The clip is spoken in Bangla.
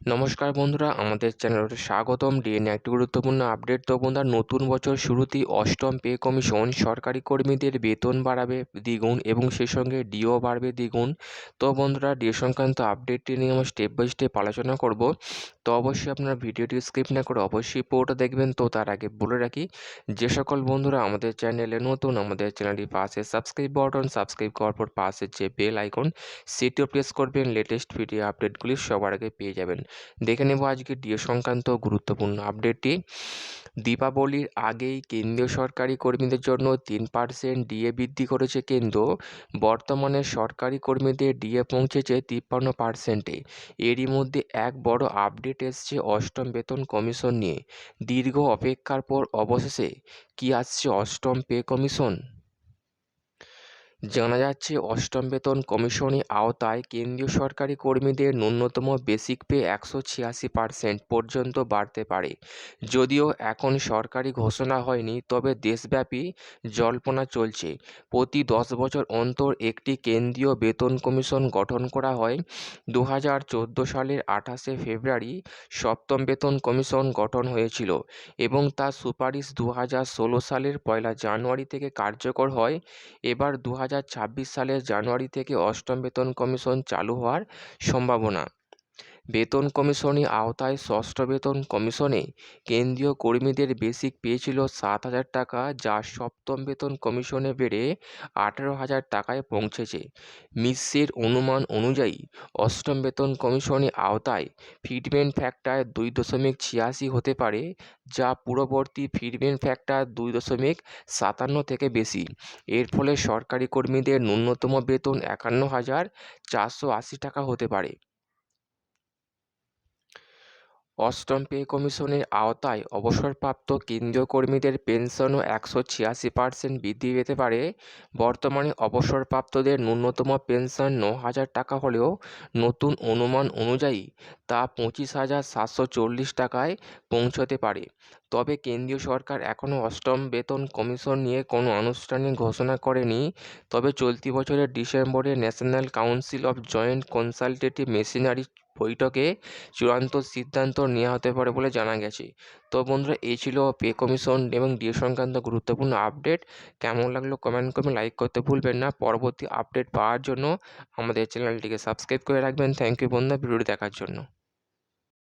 নমস্কার বন্ধুরা, আমাদের চ্যানেলে স্বাগতম। ডিএনএ একটি গুরুত্বপূর্ণ আপডেট। তো বন্ধুরা, নতুন বছর শুরুতেই অষ্টম পে কমিশন সরকারি কর্মীদের বেতন বাড়াবে দ্বিগুণ এবং সেই সঙ্গে ডিও বাড়বে দ্বিগুণ। তো বন্ধুরা ডিও সংক্রান্ত আপডেটটি নিয়ে আমরা স্টেপ বাই স্টেপ আলোচনা করব। তো অবশ্যই আপনারা ভিডিওটি স্কিপ না করে অবশ্যই পুরোটা দেখবেন। তো তার আগে বলে রাখি, যে সকল বন্ধুরা আমাদের চ্যানেলে নতুন, আমাদের চ্যানেলটি পাশে সাবস্ক্রাইব বাটন সাবস্ক্রাইব করার পর পাশে যে বেল আইকন সেটিও প্রেস করবেন। লেটেস্ট ভিডিও আপডেটগুলি সবার আগে পেয়ে যাবেন। দেখে নেব আজকে ডিএ সংক্রান্ত গুরুত্বপূর্ণ আপডেটটি দীপাবলির আগেই কেন্দ্রীয় সরকারি কর্মীদের জন্য তিন পার্সেন্ট ডিএ বৃদ্ধি করেছে কেন্দ্র। বর্তমানে সরকারি কর্মীদের ডিএ পৌঁছেছে তিপ্পান্ন পার্সেন্টে এরই মধ্যে এক বড় আপডেট এসছে অষ্টম বেতন কমিশন নিয়ে। দীর্ঘ অপেক্ষার পর অবশেষে কি আসছে অষ্টম পে কমিশন? জানা যাচ্ছে, অষ্টম বেতন কমিশনের আওতায় কেন্দ্রীয় সরকারি কর্মীদের ন্যূনতম বেসিক পে একশো ছিয়াশি পার্সেন্ট পর্যন্ত বাড়তে পারে। যদিও এখন সরকারি ঘোষণা হয়নি, তবে দেশব্যাপী জল্পনা চলছে। প্রতি দশ বছর অন্তর একটি কেন্দ্রীয় বেতন কমিশন গঠন করা হয়। দু হাজার চোদ্দ সালের আঠাশে ফেব্রুয়ারি সপ্তম বেতন কমিশন গঠন হয়েছিল এবং তার সুপারিশ দু হাজার ষোলো সালের পয়লা জানুয়ারি থেকে কার্যকর হয়। এবার দু হাজার হাজার ছাব্বিশ সালের জানুয়ারি থেকে অষ্টম বেতন কমিশন চালু হওয়ার সম্ভাবনা। বেতন কমিশনের আওতায় ষষ্ঠ বেতন কমিশনে কেন্দ্রীয় কর্মীদের বেসিক পেয়েছিল সাত হাজার টাকা, যা সপ্তম বেতন কমিশনে বেড়ে আঠেরো হাজার টাকায় পৌঁছেছে। মিশ্রের অনুমান অনুযায়ী, অষ্টম বেতন কমিশনের আওতায় ফিটমেন্ট ফ্যাক্টর দুই দশমিক ছিয়াশি হতে পারে, যা পূর্ববর্তী ফিটমেন্ট ফ্যাক্টর দুই দশমিক সাতান্ন থেকে বেশি। এর ফলে সরকারি কর্মীদের ন্যূনতম বেতন একান্ন হাজার চারশো আশি টাকা হতে পারে। অষ্টম পে কমিশনের আওতায় অবসরপ্রাপ্ত কেন্দ্রীয় কর্মীদের পেনশনও একশো ছিয়াশি পার্সেন্ট বৃদ্ধি পেতে পারে। বর্তমানে অবসরপ্রাপ্তদের ন্যূনতম পেনশন ন হাজার টাকা হলেও নতুন অনুমান অনুযায়ী তা পঁচিশ হাজার সাতশো চল্লিশ টাকায় পৌঁছতে পারে। তবে কেন্দ্রীয় সরকার এখনও অষ্টম বেতন কমিশন নিয়ে কোনো আনুষ্ঠানিক ঘোষণা করেনি। তবে চলতি বছরের ডিসেম্বরে National Council of Joint Consultative Machinery বৈঠকে চূড়ান্ত সিদ্ধান্ত নেওয়া হতে পারে বলে জানা গেছে। তো বন্ধুরা, এই ছিল পে কমিশন এবং ডিএ সংক্রান্ত গুরুত্বপূর্ণ আপডেট। কেমন লাগল কমেন্ট করবেন, লাইক করতে ভুলবেন না। পরবর্তী আপডেট পাওয়ার জন্য আমাদের চ্যানেলটিকে সাবস্ক্রাইব করে রাখবেন। থ্যাংক ইউ বন্ধুরা, ভিডিওটি দেখার জন্য।